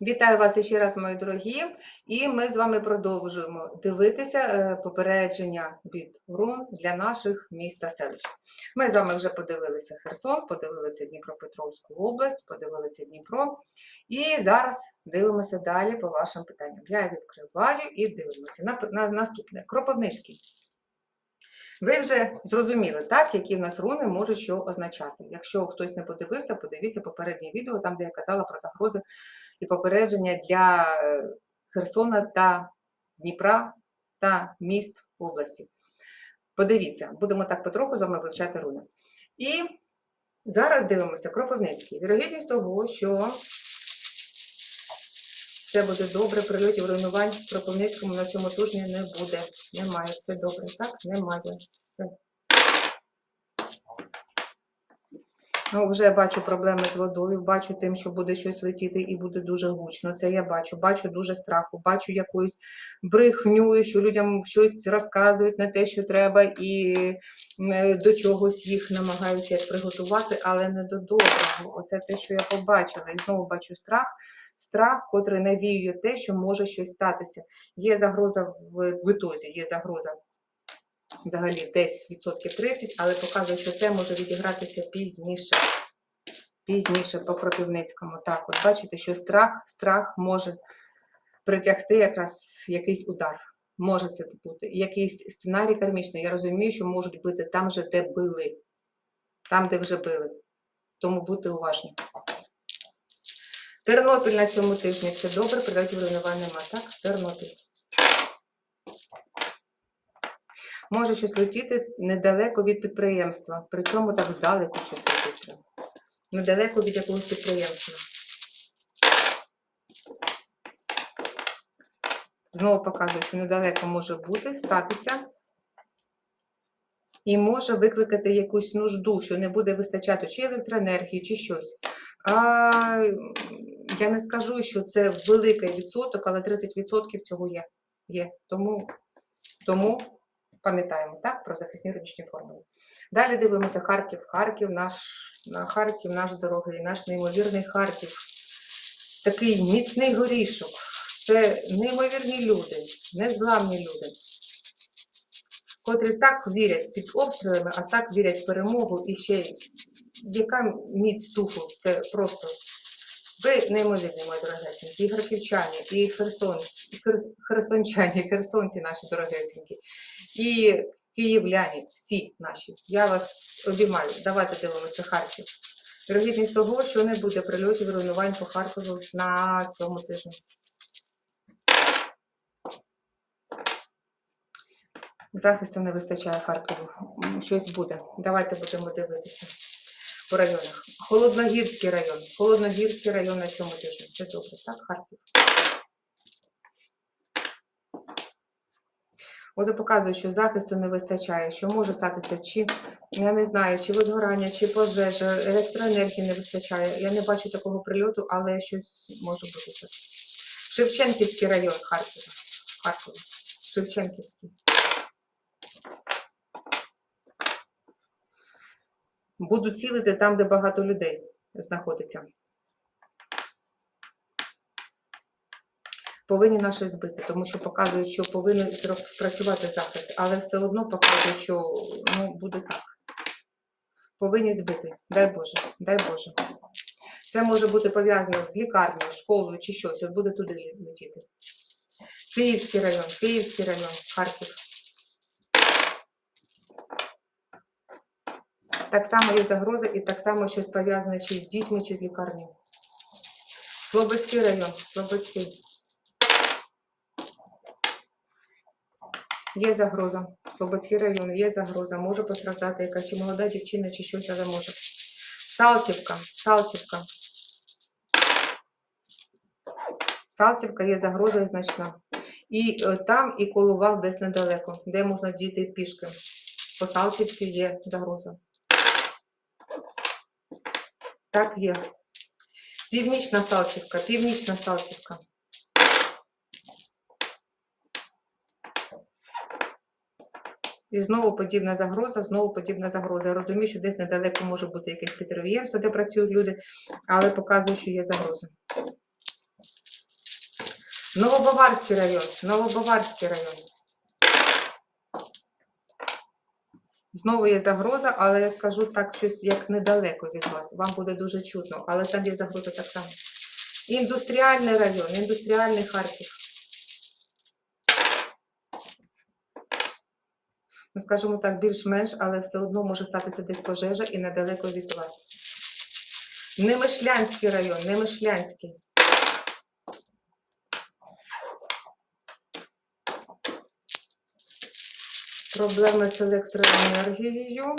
Вітаю вас ще раз, мої дорогі, і ми з вами продовжуємо дивитися е, попередження від рун для наших міст та селищ. Ми з вами вже подивилися Херсон, подивилися Дніпропетровську область, подивилися Дніпро. І зараз дивимося далі по вашим питанням. Я відкриваю і дивимося. На, на, наступне Кропивницький. Ви вже зрозуміли, так, які в нас руни можуть що означати. Якщо хтось не подивився, подивіться попереднє відео, там, де я казала про загрози і попередження для е, Херсона та Дніпра та міст області. Подивіться, будемо так потроху з вами вивчати руни. І зараз дивимося Кропивницький. Вірогідність того, що все буде добре, прильотів руйнувань в Кропивницькому на цьому тижні не буде. Немає. Все добре, так? Немає. Все. Ну, вже бачу проблеми з водою, бачу тим, що буде щось летіти і буде дуже гучно. Це я бачу. Бачу дуже страху, бачу якусь брехню, що людям щось розказують не те, що треба, і е, до чогось їх намагаються приготувати, але не до доброго. Оце те, що я побачила. І знову бачу страх. Страх, котрий навіює те, що може щось статися. Є загроза в, в ітозі, є загроза взагалі десь відсотків 30, але показує, що це може відігратися пізніше. Пізніше по Кропивницькому. Так, от бачите, що страх, страх може притягти якраз якийсь удар. Може це бути. Якийсь сценарій кармічний. Я розумію, що можуть бути там же, де били. Там, де вже били. Тому будьте уважні. Тернопіль на цьому тижні все добре, прильотів руйнувань нема, так? Тернопіль. Може щось летіти недалеко від підприємства, причому так здалеку щось летить. Недалеко від якогось підприємства. Знову показую, що недалеко може бути, статися. І може викликати якусь нужду, що не буде вистачати чи електроенергії, чи щось. А, я не скажу, що це великий відсоток, але 30% цього є. є. Тому, тому пам'ятаємо так, про захисні рунічні формули. Далі дивимося Харків. Харків, наш, на Харків, наш дорогий, наш неймовірний Харків. Такий міцний горішок. Це неймовірні люди, незламні люди, котрі так вірять під обстрілами, а так вірять в перемогу і ще й яка міць духу, це просто. Ви неймовірні, мої дорогесенькі, і харківчані, і Херсон, херсончані, херсонці наші дорогесенькі, і київляні, всі наші. Я вас обіймаю. Давайте дивимося Харків. Вірогідність того, що не буде прильотів руйнувань по Харкову на цьому тижні. Захисту не вистачає Харкову. Щось буде. Давайте будемо дивитися по районах. Холодногірський район. Холодногірський район на цьому тижні. Це добре, так, Харків. От показує, що захисту не вистачає, що може статися, чи я не знаю, чи возгорання, чи пожежа, електроенергії не вистачає. Я не бачу такого прильоту, але щось може бути. Шевченківський район Харкова. Харкова. Шевченківський. Будуть цілити там, де багато людей знаходиться. Повинні наші збити, тому що показують, що повинен працювати захист, але все одно показує, що ну, буде так. Повинні збити. Дай Боже, дай Боже. Це може бути пов'язано з лікарнею, школою чи щось. От буде туди летіти. Київський район, Київський район, Харків. Так само є загроза і так само щось пов'язане чи з дітьми, чи з лікарнею. Слободський район, Слободський. Є загроза. Слободський район, є загроза. Може постраждати якась чи молода дівчина, чи щось, але може. Салтівка, Салтівка. Салтівка є загроза значна. І е, там, і коло вас десь недалеко, де можна дійти пішки. По Салтівці є загроза. Так, є. Північна Салтівка, північна Салтівка. І знову подібна загроза, знову подібна загроза. Я розумію, що десь недалеко може бути якесь підприємство, де працюють люди, але показує, що є загроза. Новобаварський район. Новобаварський район. Знову є загроза, але я скажу так, щось як недалеко від вас. Вам буде дуже чутно, але там є загроза так само. Індустріальний район, індустріальний Харків. Ну, скажімо так, більш-менш, але все одно може статися десь пожежа і недалеко від вас. Немишлянський район, Немишлянський. Проблеми з електроенергією.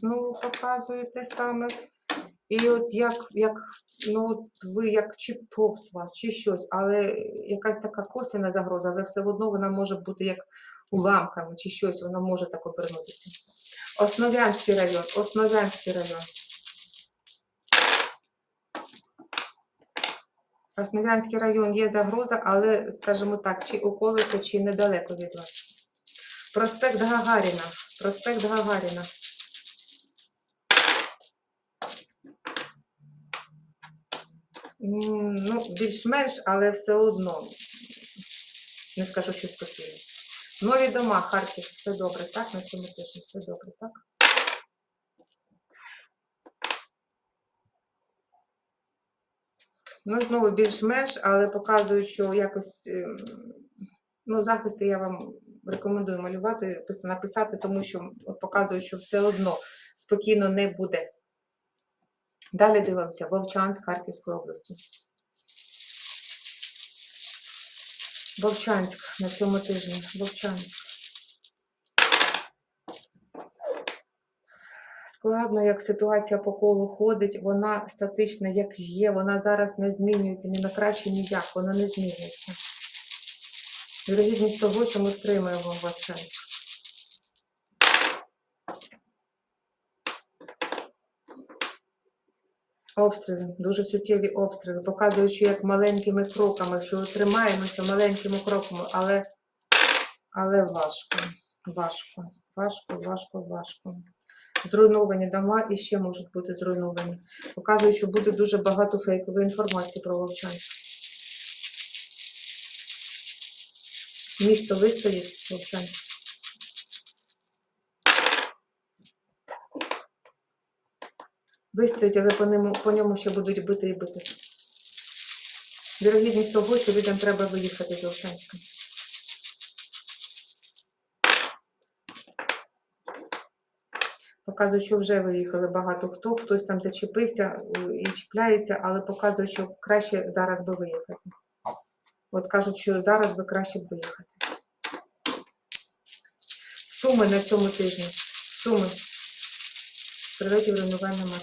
Знову показую те саме. І от як, як ну, от ви як чи повз вас, чи щось, але якась така косвіна загроза, але все одно вона може бути як уламками чи щось, вона може так обернутися. Основ'янський район, Основ'янський район. Основ'янський район є загроза, але, скажімо так, чи околиця, чи недалеко від вас. Проспект Гагаріна. Проспект Гагаріна. Ну, більш-менш, але все одно. Не скажу, що спокійно. Нові дома, Харків, все добре, так? На цьому тижні все добре, так? Ну, знову більш-менш, але показую, що якось ем, ну, захисти я вам рекомендую малювати, написати, тому що от показую, що все одно спокійно не буде. Далі дивимося. Вовчанськ Харківської області. Вовчанськ на цьому тижні. Вовчанськ. Складно, як ситуація по колу ходить, вона статична, як є, вона зараз не змінюється ні на краще, ніяк, вона не змінюється. Вірогідність того, що ми втримаємо Вовчанськ. Обстріли, дуже суттєві обстріли, показуючи як маленькими кроками, що тримаємося маленькими кроками, але, але важко, важко, важко, важко, важко. Зруйновані дома і ще можуть бути зруйновані. Показує, що буде дуже багато фейкової інформації про Вовчанськ. Місто вистоїть Вовчанськ. Вистоять, але по ньому, по ньому ще будуть бити і бити. Вірогідність того, що людям треба виїхати з Вовчанська. Показує, що вже виїхали багато хто, хтось там зачепився і чіпляється, але показує, що краще зараз би виїхати. От кажуть, що зараз би краще б виїхати. Суми на цьому тижні. Суми. Прильотів руйнувань нема.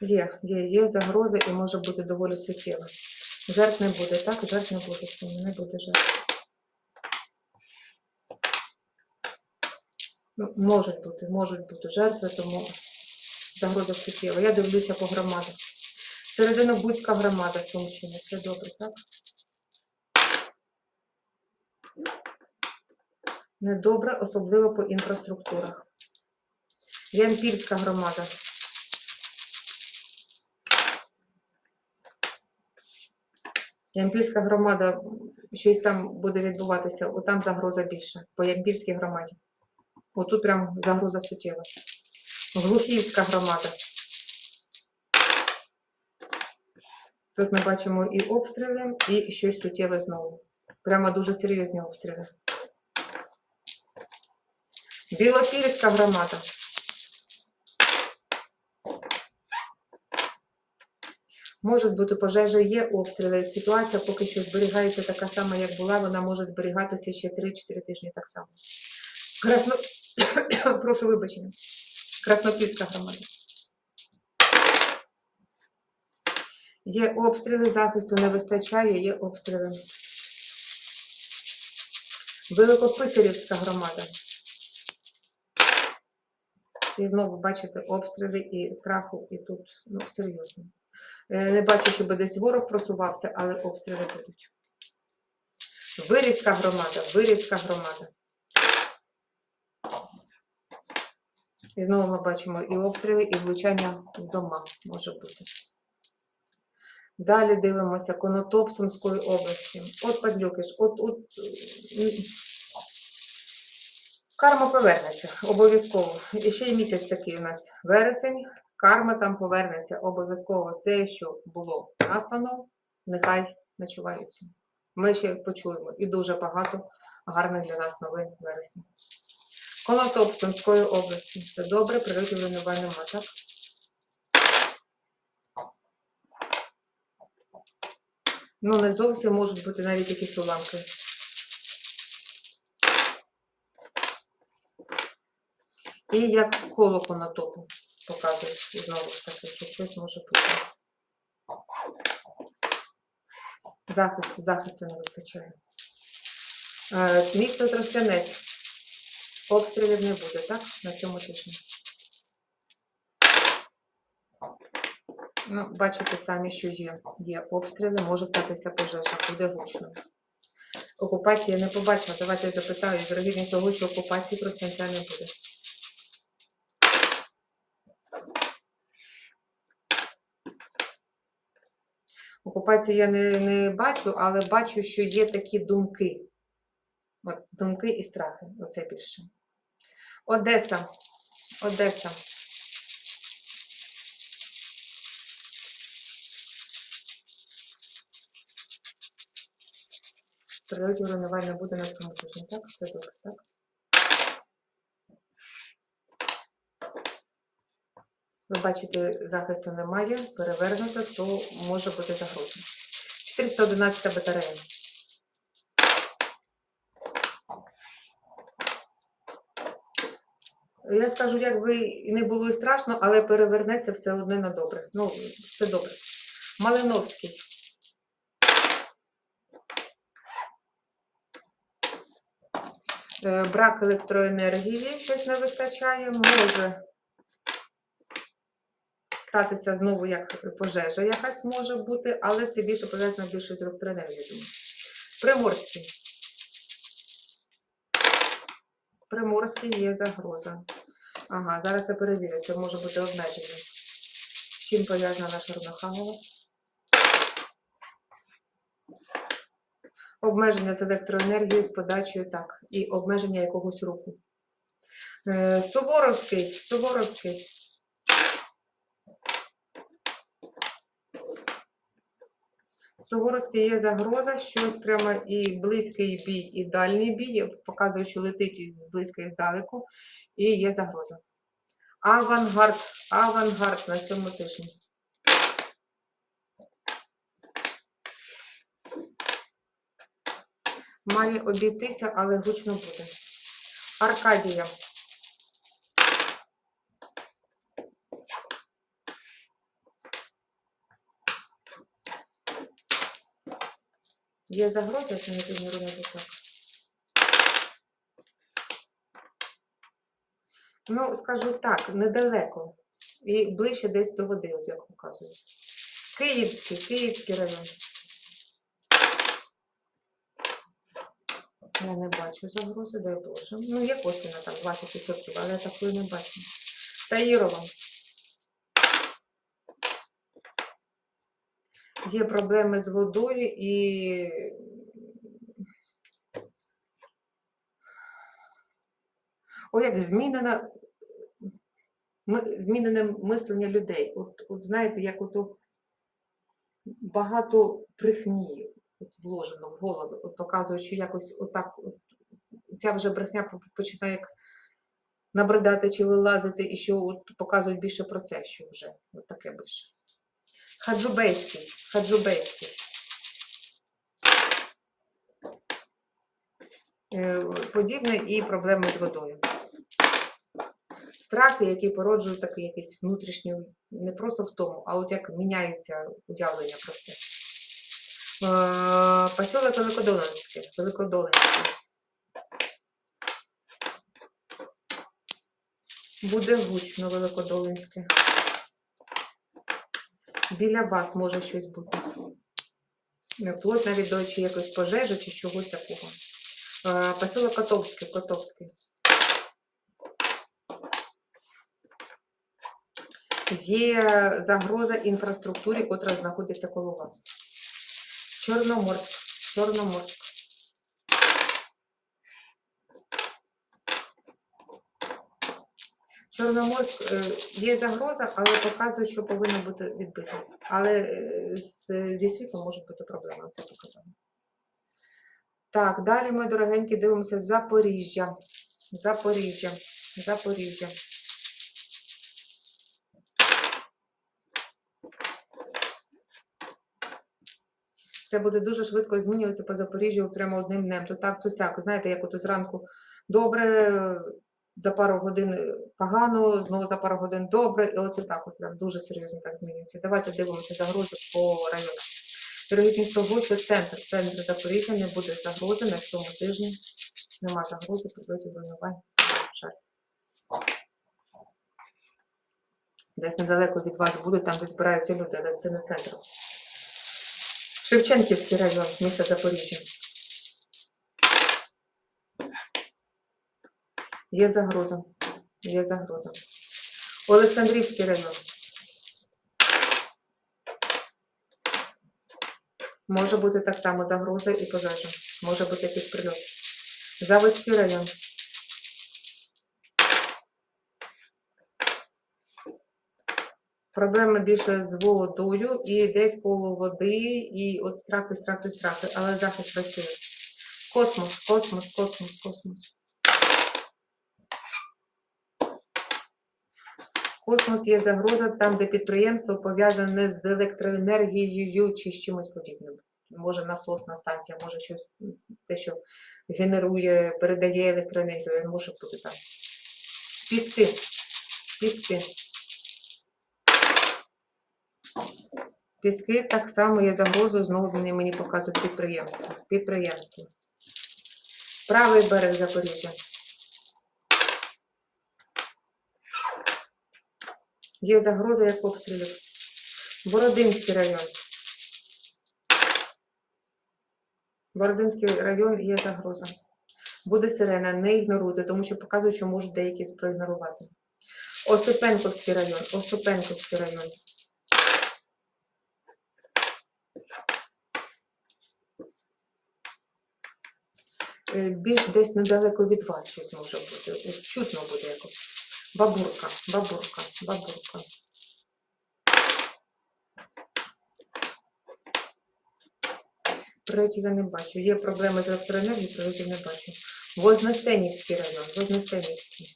Є, є, є загроза і може бути доволі суттєва. Жертв не буде, так? Жертв не буде, суми, не буде жертв. Ну, можуть бути, можуть бути жертви, тому загроза суттєва. Я дивлюся по громадах. Серединобудська громада Сумщини. Все добре, так? Недобре, особливо по інфраструктурах. Ямпільська громада. Ямпільська громада, щось там буде відбуватися, отам загроза більше, по Ямпільській громаді. Отут прям загроза суттєва. Глухівська громада. Тут ми бачимо і обстріли, і щось суттєве знову. Прямо дуже серйозні обстріли. Білопільська громада. Можуть бути пожежі, є обстріли. Ситуація поки що зберігається така сама, як була. Вона може зберігатися ще 3-4 тижні так само. Красно... Прошу вибачення. Краснопільська громада. Є обстріли, захисту не вистачає, є обстріли. Великописарівська громада. І знову бачите обстріли і страху, і тут ну, серйозно. Е, Не бачу, щоб десь ворог просувався, але обстріли будуть. Вирівська громада, Вирівська громада. І знову ми бачимо і обстріли, і влучання в дома може бути. Далі дивимося Конотоп Сумської області. От падлюки ж, от, от карма повернеться обов'язково. І ще й місяць такий у нас вересень. Карма там повернеться обов'язково. Все, що було настано, нехай начуваються. Ми ще почуємо і дуже багато гарних для нас новин в вересні. Конотоп Сумської області. Це добре, прильотів руйнувань нема, так? Ну, не зовсім можуть бути навіть якісь уламки. І як коло конотопу показують і знову ж таки, що щось може бути. Захисту, захисту не вистачає. Е, Місто Тростянець. Обстрілів не буде, так? На цьому тижні. Ну, бачите самі, що є. Є обстріли, може статися пожежа, буде гучно. Окупації не побачила. Давайте я запитаю, вірогідність того, що окупації Тростянця не буде. Окупації я не, не бачу, але бачу, що є такі думки. От, думки і страхи. Оце більше. Одеса. Одеса. Прильотів руйнувань не буде на цьому тижні, так? Все добре, так? Ви бачите, захисту немає, перевернуто, то може бути загроза. 411 батарея. Я скажу, як би і не було і страшно, але перевернеться все одно на добре. Ну, все добре. Малиновський. Е, Брак електроенергії, щось не вистачає, може статися знову як пожежа якась може бути, але це більше пов'язано більше з електроенергією. Приморський. Приморський є загроза. Ага, зараз я перевірю, це може бути обмеження. Чим пов'язана наша Рунаханова? Обмеження з електроенергією, з подачею, так. І обмеження якогось руху. Е, Суворовський, Суворовський. Суворовський є загроза, щось прямо і близький бій, і дальній бій. Я показую, що летить із близька і здалеку, і є загроза. Авангард, авангард на цьому тижні. Має обійтися, але гучно буде. Аркадія. Є загроза, що не тижні робити так? Ну, скажу так, недалеко. І ближче десь до води, от як показують. Київський, Київський район. Я не бачу загрози, дай Боже. Ну, є косвіна там 20%, але я такої не бачу. Таїрова. Є проблеми з водою і О, як змінена, змінене мислення людей. От, от знаєте, як ото багато брехні от вложено в голови, от показують, що якось отак, от, ця вже брехня починає як набридати чи вилазити, і що от показують більше про це, що вже от таке більше. Хаджубейський, Хаджубейський. Е, Подібне і проблеми з водою. Страхи, які породжують такий якийсь внутрішній, не просто в тому, а от як міняється уявлення про це. Е, Поселок Великодолинське. Великодолинське. Буде гучно Великодолинське. Біля вас може щось бути. Вплоть навіть до чи якоїсь пожежі, чи чогось такого. Посилок Поселок Котовський. Котовське. Є загроза інфраструктурі, котра знаходиться коло вас. Чорноморськ, Чорноморськ. Чорноморськ е, є загроза, але показує, що повинно бути відбито. Але е, з- зі світлом можуть бути проблеми, це показано. Так, далі ми, дорогенькі, дивимося Запоріжжя. Запоріжжя. Запоріжжя. Все буде дуже швидко змінюватися по Запоріжжю прямо одним днем. То так, то сяк. Знаєте, як ото зранку добре, за пару годин е, погано, знову за пару годин добре. І оце так от прям дуже серйозно так змінюється. Давайте дивимося загрози по районах. Вірогідність того, що центр, центр Запоріжжя не буде загрози на цьому тижні. Нема загрози, прильотів руйнувань. Жаль. Десь недалеко від вас буде, там де збираються люди, але це не центр. Шевченківський район, місто Запоріжжя. Є загроза. Є загроза. Олександрівський район. Може бути так само загроза і пожежа. Може бути якийсь прильот. Заводський район. Проблема більше з водою і десь коло води, і от страхи, страхи, страхи, але захист працює. Космос, космос, космос, космос. Космос є загроза там, де підприємство пов'язане з електроенергією чи з чимось подібним. Може насосна станція, може щось те, що генерує, передає електроенергію, може бути там. Піски. Піски. Піски так само є загрозою, знову вони мені показують підприємство. Підприємство. Правий берег Запоріжжя. Є загроза як обстрілів. Бородинський район. Бородинський район є загроза. Буде сирена, не ігноруйте, тому що показують, що можуть деякі проігнорувати. Остапенковський район. Остапенковський район. Е, Більш десь недалеко від вас щось може бути. Чутно буде якось. Бабурка, бабурка, бабурка. Прильотів я не бачу. Є проблеми з електроенергією, прильотів не бачу. Вознесенівський район, Вознесенівський.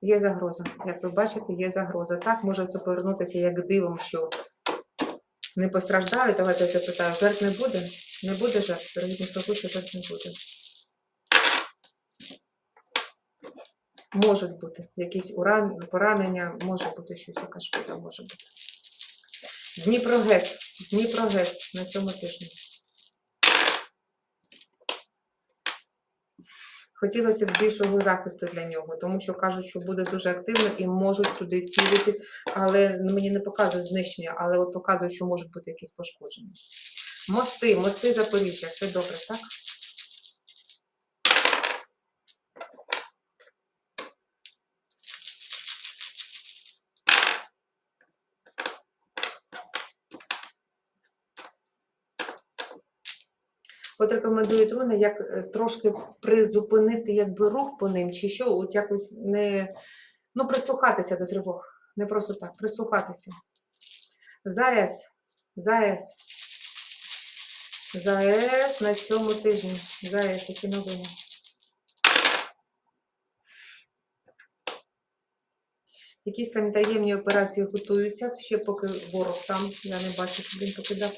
Є загроза. Як ви бачите, є загроза. Так може це повернутися як дивом, що не постраждають. Давайте я запитаю, жертв не буде? Не буде жертв? Того, що жертв не буде. Можуть бути якісь уран, поранення, може бути щось, яка шкода може бути. Дніпрогес. Дніпрогес на цьому тижні. Хотілося б більшого захисту для нього, тому що кажуть, що буде дуже активно і можуть туди цілити, але ну, мені не показують знищення, але от показують, що можуть бути якісь пошкодження. Мости, мости Запоріжжя, все добре, так? От рекомендують руни, як е, трошки призупинити якби рух по ним, чи що, от якось не ну, прислухатися до тривог. Не просто так, прислухатися. ЗАЕС, ЗАЕС. ЗАЕС на цьому тижні. ЗАЕС, які новини. Якісь там таємні операції готуються, ще поки ворог там, я не бачу, він покидав.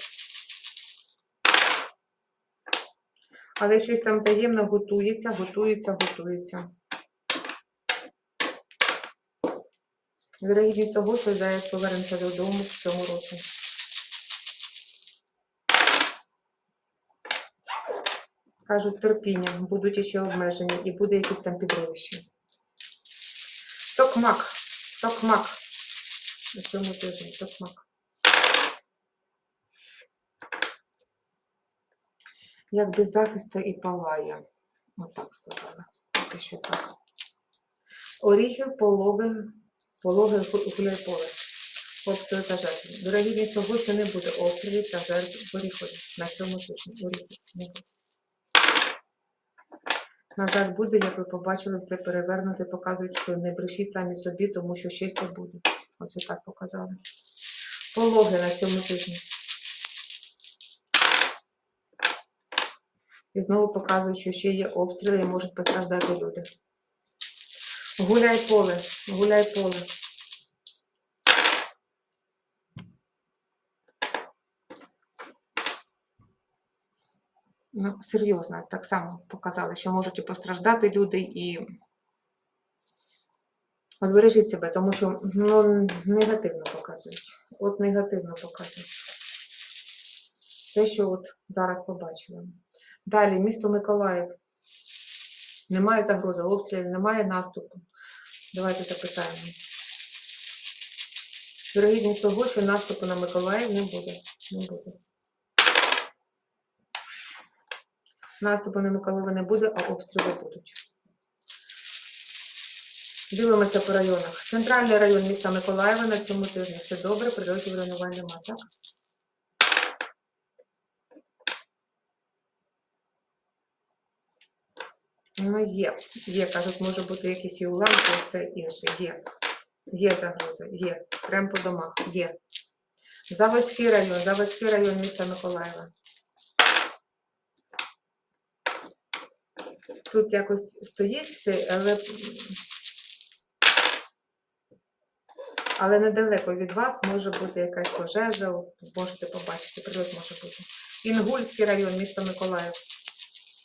Але щось там таємно готується, готується, готується. Вірогідність того, що зараз повернеться додому в цьому році. Кажуть, терпіння, будуть іще обмеження і буде якесь там підривище. Токмак, токмак. На цьому тижні токмак. Як без захисту і палає. Отак сказала. поки що так. Оріхів, пологи, пологи гу- гуляйполе. Обстріли та жертви. Дорогідність того, що не буде обстрілів та жертв Оріхові. На цьому тижні. Оріхів не буде. На жаль, буде, як ви побачили, все перевернуте, показують, що не брешіть самі собі, тому що ще буде. Оце так показали. Пологи на цьому тижні. І знову показують, що ще є обстріли і можуть постраждати люди. Гуляй поле, гуляй поле. Ну, серйозно, так само показали, що можуть і постраждати люди, і от бережіть себе, тому що ну, негативно показують. От негативно показують. Те, що от зараз побачили. Далі, місто Миколаїв. Немає загрози обстрілів, немає наступу. Давайте запитаємо. Вірогідність того, що наступу на Миколаїв не буде. Не буде. Наступу на Миколаєва не буде, а обстріли будуть. Дивимося по районах. Центральний район міста Миколаєва на цьому тижні. Все добре, прильотів руйнувань нема, так? Ну, є. Є, кажуть, може бути якісь і уламки, і все інше. Є. Є загроза, є. Прям по домах, є. Заводський район, Заводський район міста Миколаєва. Тут якось стоїть все, але, але недалеко від вас може бути якась пожежа, можете побачити, прильот може бути. Інгульський район, місто Миколаїв.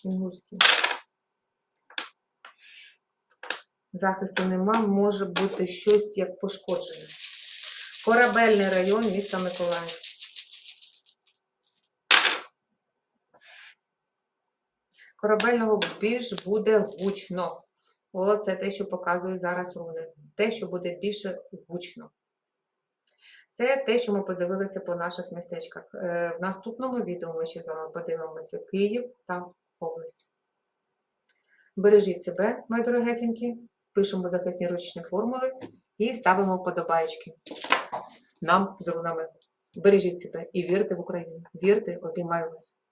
Інгульський. Захисту нема, може бути щось як пошкоджене. Корабельний район міста Миколаїв. Корабельного більш буде гучно. О, це те, що показують зараз руни. Те, що буде більше гучно. Це те, що ми подивилися по наших містечках. Е, В наступному відео ми ще з вами подивимося Київ та область. Бережіть себе, мої дорогесенькі, пишемо захисні ручні формули і ставимо вподобаєчки нам з рунами. Бережіть себе і вірте в Україну. Вірте, обіймаю вас.